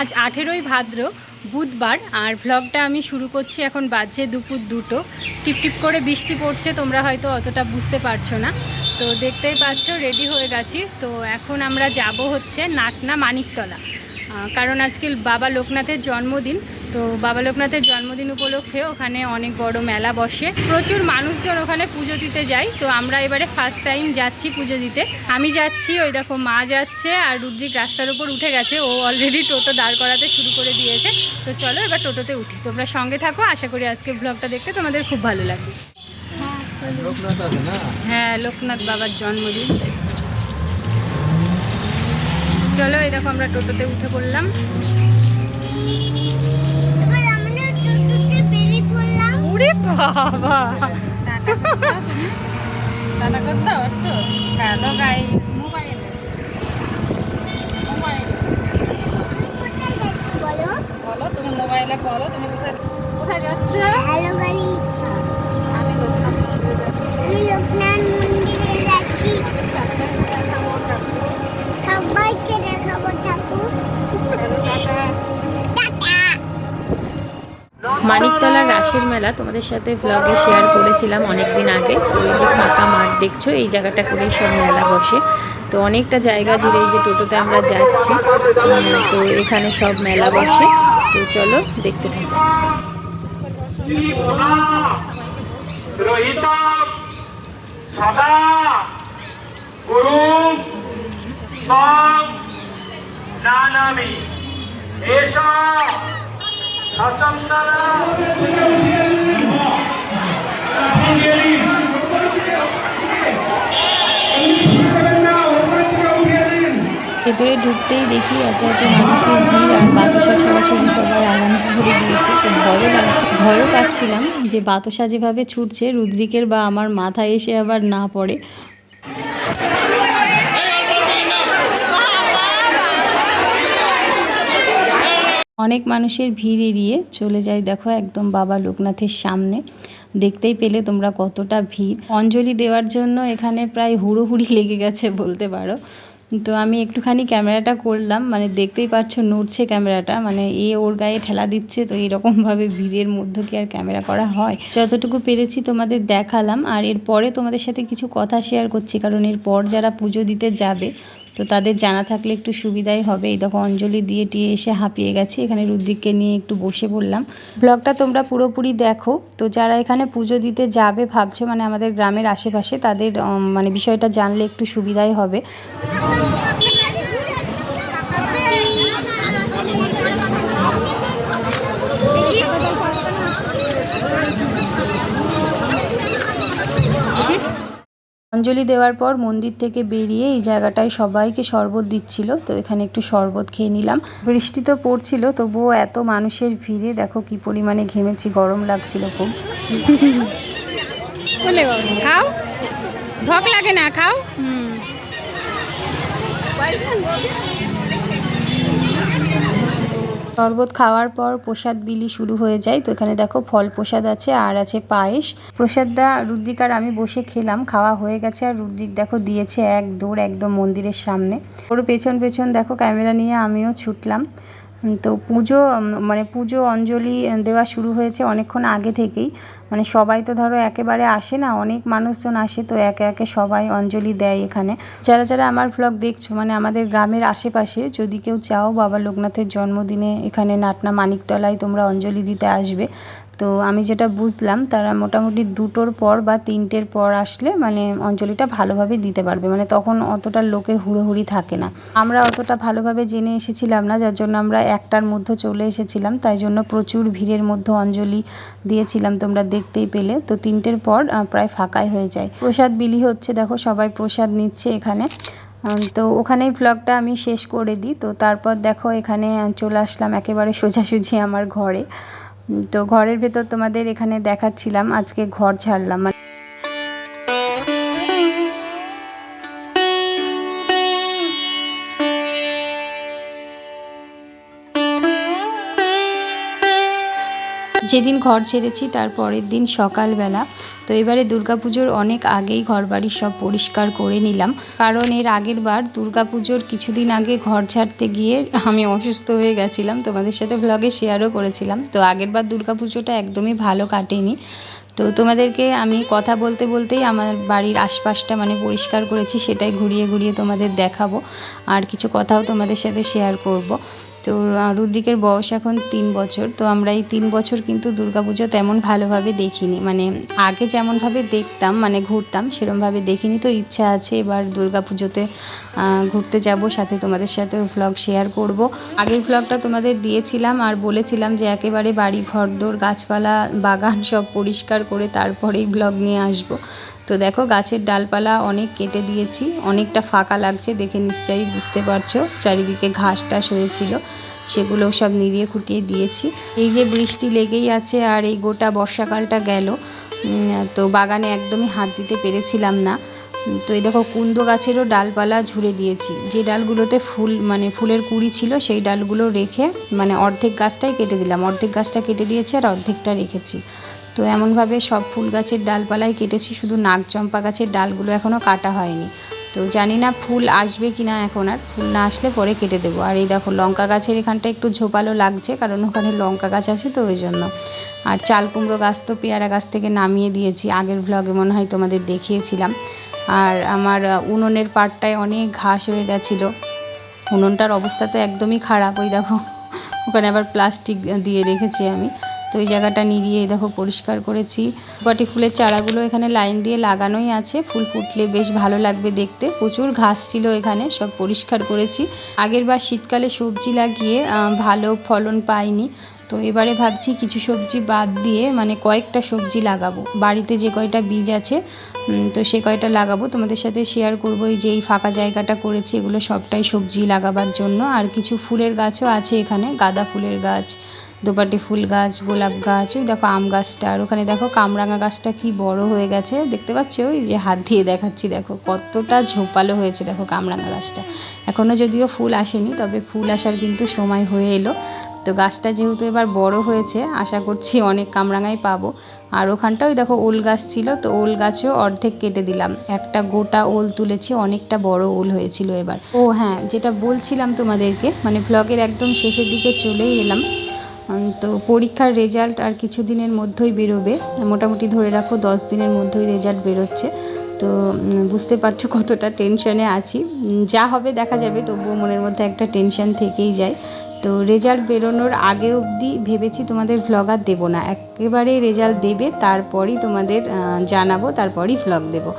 আজ আঠেরোই ভাদ্র, বুধবার, আর ভ্লগটা আমি শুরু করছি এখন বাজছে দুপুর দুটো। টিপটিপ টিপ করে বৃষ্টি পড়ছে, তোমরা হয়তো অতটা বুঝতে পারছ না। তো দেখতেই পাচ্ছ রেডি হয়ে গেছি। তো এখন আমরা যাব হচ্ছে নাটনা মানিকতলা। কারণ আজকে বাবা লোকনাথের জন্মদিন তো বাবা লোকনাথের জন্মদিন উপলক্ষে ওখানে অনেক বড় মেলা বসে। প্রচুর মানুষজন ওখানে পুজো দিতে যায়। তো আমরা এবারে ফার্স্ট টাইম যাচ্ছি পুজো দিতে। আমি যাচ্ছি, ওই দেখো মা যাচ্ছে আর রুদ্রিক রাস্তার উপর উঠে গেছে। ও অলরেডি টোটো দাঁড় করাতে শুরু করে দিয়েছে। তো চলো এবার টোটোতে উঠি। তোমরা সঙ্গে থাকো, আশা করি আজকে ব্লগটা দেখতে তোমাদের খুব ভালো লাগবে। হ্যাঁ লোকনাথ বাবার জন্মদিন। চলো, এই দেখো আমরা টোটোতে উঠে পড়লাম। ওরে বাবা টাটা করতে তো হ্যালো গাইস মোবাইল মোবাইল বলো বলো তুমি মোবাইলে বলো তুমি কোথায় কোথায় যাচ্ছ হ্যালো গাইস। আমি লোকনাথ মন্দিরে যাচ্ছি আমি লোকনাথ মন্দিরে যাচ্ছি সবাইকে দেখাবো ঠাকুর টাটা মানিকতলার রাসের মেলা তোমাদের সাথে ব্লগে শেয়ার করেছিলাম অনেক দিন আগে। তো এই যে ফাঁকা মাঠ দেখছ, এই জায়গাটা করেই সব মেলা বসে। তো অনেকটা জায়গা জুড়ে এই যে টোটোতে আমরা যাচ্ছি। তো এখানে সব মেলা বসে। তো চলো দেখতে থাকো। ভেতরে ঢুকতেই দেখি এত এত মানুষের ভিড় আর বাতাসা ছড়াছড়ি সবাই আরাম করে দিয়েছে। তো ভয়ও লাগছে, ভয়ও পাচ্ছিলাম যে বাতাসা যেভাবে ছুটছে, রুদ্রিকের বা আমার মাথায় এসে আবার না পড়ে। অনেক মানুষের ভিড় এড়িয়ে চলে যায় দেখো একদম বাবা লোকনাথের সামনে। দেখতেই পেলে তোমরা কতটা ভিড়। অঞ্জলি দেওয়ার জন্য এখানে প্রায় হুড়োহুড়ি লেগে গেছে বলতে পারো। তো আমি একটুখানি ক্যামেরাটা করলাম। মানে দেখতেই পাচ্ছ নড়ছে ক্যামেরাটা। মানে এ ওর গায়ে ঠেলা দিচ্ছে। তো এরকমভাবে ভিড়ের মধ্যে কি আর ক্যামেরা করা হয়? যতটুকু পেরেছি তোমাদের দেখালাম। আর এরপরে তোমাদের সাথে কিছু কথা শেয়ার করছি। কারণ এরপর যারা পুজো দিতে যাবে তো তাদের জানা থাকলে একটু সুবিধাই হবে। এই দেখো, অঞ্জলি দিয়ে টিয়ে এসে হাঁপিয়ে গেছে। এখানে রুদ্রিককে নিয়ে একটু বসে পড়লাম। ব্লগটা তোমরা পুরোপুরি দেখো। তো যারা এখানে পুজো দিতে যাবে ভাবছ মানে আমাদের গ্রামের আশেপাশে, তাদের মানে বিষয়টা জানলে একটু সুবিধাই হবে। অঞ্জলি দেওয়ার পর মন্দির থেকে বেরিয়ে এই জায়গাটায় সবাইকে শরবত দিচ্ছিল। তো এখানে একটু শরবত খেয়ে নিলাম। বৃষ্টি তো পড়ছিল, তবুও এত মানুষের ভিড়ে দেখো কি পরিমাণে ঘেমেছি, গরম লাগছিল খুব। খাও? ধক লাগে না, খাও? শরবত খাওয়ার পর প্রসাদ বিলি শুরু হয়ে যায়। তো এখানে দেখো ফল প্রসাদ আছে আর আছে পায়েস। প্রসাদটা রুদ্রিক আর আমি বসে খেলাম, খাওয়া হয়ে গেছে আর রুদ্রিক দেখো দিয়েছে এক দৌড় একদম মন্দিরের সামনে। ওর পেছন পেছন দেখো ক্যামেরা নিয়ে আমিও ছুটলাম। তো পুজো মানে পুজো অঞ্জলি দেওয়া শুরু হয়েছে অনেকক্ষণ আগে থেকেই। মানে সবাই তো ধরো একেবারে আসে না, অনেক মানুষজন আসে তো একে একে সবাই অঞ্জলি দেয় এখানে। যারা যারা আমার ব্লগ দেখছ মানে আমাদের গ্রামের আশেপাশে, যদি কেউ চাও বাবা লোকনাথের জন্মদিনে এখানে নাটনা মানিকতলায় তোমরা অঞ্জলি দিতে আসবে তো আমি যেটা বুঝলাম, তারা মোটামুটি দুটোর পর বা তিনটের পর আসলে মানে অঞ্জলিটা ভালোভাবে দিতে পারবে। মানে তখন অতটা লোকের হুড়োহুড়ি থাকে না। আমরা অতটা ভালোভাবে জেনে এসেছিলাম না, যার জন্য আমরা একটার মধ্যে চলে এসেছিলাম। তাই জন্য প্রচুর ভিড়ের মধ্যে অঞ্জলি দিয়েছিলাম তোমরা দেখতেই পেলে। তো তিনটের পর প্রায় ফাঁকাই হয়ে যায়। প্রসাদ বিলি হচ্ছে, দেখো সবাই প্রসাদ নিচ্ছে এখানে। তো ওখানেই ব্লগটা আমি শেষ করে দিই। তো তারপর দেখো এখানে চলে আসলাম একেবারে সোজাসুজি আমার ঘরে। তো ঘরের ভেতর তোমাদের এখানে দেখাচ্ছিলাম আজকে ঘর ছাড়লাম। যেদিন ঘর ছেড়েছি, তার পরের দিন সকালবেলা। তো এবারে দুর্গাপুজোর অনেক আগেই ঘর বাড়ি সব পরিষ্কার করে নিলাম। কারণ এর আগের বার দুর্গাপুজোর কিছুদিন আগে ঘর ছাড়তে গিয়ে আমি অসুস্থ হয়ে গেছিলাম। তোমাদের সাথে ব্লগে শেয়ারও করেছিলাম। তো আগের বার দুর্গাপুজোটা একদমই ভালো কাটেনি। তো তোমাদেরকে আমি কথা বলতে বলতেই আমার বাড়ির আশপাশটা মানে পরিষ্কার করেছি, সেটাই ঘুরিয়ে ঘুরিয়ে তোমাদের দেখাবো। আর কিছু কথাও তোমাদের সাথে শেয়ার করব। তো আহ, রুদ্রিকের বয়স এখন তিন বছর তো আমরা এই তিন বছর কিন্তু দুর্গাপুজো তেমন ভালোভাবে দেখিনি। মানে আগে যেমনভাবে দেখতাম মানে ঘুরতাম সেরমভাবে দেখিনি। তো ইচ্ছা আছে এবার দুর্গাপুজোতে ঘুরতে যাব সাথে তোমাদের সাথে ভ্লগ শেয়ার করব। আগের ভ্লগটা তোমাদের দিয়েছিলাম আর বলেছিলাম যে একেবারে বাড়ি ঘর ঘরদোর গাছপালা বাগান সব পরিষ্কার করে তারপরেই ভ্লগ নিয়ে আসব। তো দেখো গাছের ডালপালা অনেক কেটে দিয়েছি, অনেকটা ফাঁকা লাগছে দেখে নিশ্চয়ই বুঝতে পারছ, চারিদিকে ঘাস টাস হয়েছিল, সেগুলো সব নিড়িয়ে খুঁটিয়ে দিয়েছি। এই যে বৃষ্টি লেগেই আছে আর এই গোটা বর্ষাকালটা গেল তো বাগানে একদমই হাত দিতে পেরেছিলাম না। তো এই দেখো কুন্দ গাছেরও ডালপালা ঝুড়ে দিয়েছি, যে ডালগুলোতে ফুল মানে ফুলের কুড়ি ছিল সেই ডালগুলো রেখে মানে অর্ধেক গাছটাই কেটে দিলাম, অর্ধেক গাছটা কেটে দিয়েছি আর অর্ধেকটা রেখেছি। তো এমনভাবে সব ফুল গাছের ডালপালাই কেটেছি, শুধু নাগচম্পা গাছের ডালগুলো এখনও কাটা হয়নি। তো জানি না ফুল আসবে কি না এখন আর, ফুল না আসলে পরে কেটে দেবো। আর এই দেখো লঙ্কা গাছের এখানটা একটু ঝোপালো লাগছে, কারণ ওখানে লঙ্কা গাছ আছে তো ওই জন্য। আর চাল কুমড়ো গাছ তো পেয়ারা গাছ থেকে নামিয়ে দিয়েছি, আগের ভ্লগে মনে হয় তোমাদের দেখিয়েছিলাম। আর আমার উনুনের পাটটায় অনেক ঘাস হয়ে গেছিল। উনুনটার অবস্থা তো একদমই খারাপ, ওই দেখো। ওখানে আবার প্লাস্টিক দিয়ে রেখেছি আমি। তো ওই জায়গাটা এই দেখো পরিষ্কার করেছি। কটি ফুলের চারাগুলো এখানে লাইন দিয়ে লাগানোই আছে। ফুল ফুটলে বেশ ভালো লাগবে দেখতে। প্রচুর ঘাস ছিল এখানে, সব পরিষ্কার করেছি। আগের বার শীতকালে সবজি লাগিয়ে ভালো ফলন পাইনি। তো এবারে ভাবছি কিছু সবজি বাদ দিয়ে মানে কয়েকটা সবজি লাগাবো। বাড়িতে যে কয়টা বীজ আছে তো সে কয়টা লাগাবো তোমাদের সাথে শেয়ার করব। এই যে এই ফাঁকা জায়গাটা করেছি, এগুলো সবটাই সবজি লাগাবার জন্য। আর কিছু ফুলের গাছও আছে এখানে, গাঁদা ফুলের গাছ দোপাটি ফুল গাছ, গোলাপ গাছ, ওই দেখো আম গাছটা। আর ওখানে দেখো কামরাঙা গাছটা কি বড় হয়ে গেছে। দেখতে পাচ্ছ? ওই যে হাত দিয়ে দেখাচ্ছি, দেখো কতটা ঝোপালো হয়েছে, দেখো কামরাঙা গাছটা। এখনও যদিও ফুল আসেনি, তবে ফুল আসার কিন্তু সময় হয়ে এলো। তো গাছটা যেহেতু এবার বড় হয়েছে, আশা করছি অনেক কামরাঙাই পাবো। আর ওখানটা ওই দেখো ওল গাছ ছিল, তো ওল গাছও অর্ধেক কেটে দিলাম। একটা গোটা ওল তুলেছি, অনেকটা বড় ওল হয়েছিল এবার। ও হ্যাঁ যেটা বলছিলাম তোমাদেরকে মানে ব্লগের একদম শেষের দিকে চলেই এলাম। তো পরীক্ষার রেজাল্ট আর কিছু দিনের মধ্যেই বেরোবে। মোটামুটি ধরে রাখো দশ দিনের মধ্যেই রেজাল্ট বেরোচ্ছে। তো বুঝতে পারছ কতটা টেনশনে আছি। যা হবে দেখা যাবে, তবুও মনের মধ্যে একটা টেনশন থেকেই যায়। তো রেজাল্ট বেরোনোর আগে অবধি ভেবেছি তোমাদের ভ্লগ আর দেবো না। একেবারে রেজাল্ট দেবে, তারপরই তোমাদের জানাব, তারপরই ভ্লগ দেবো।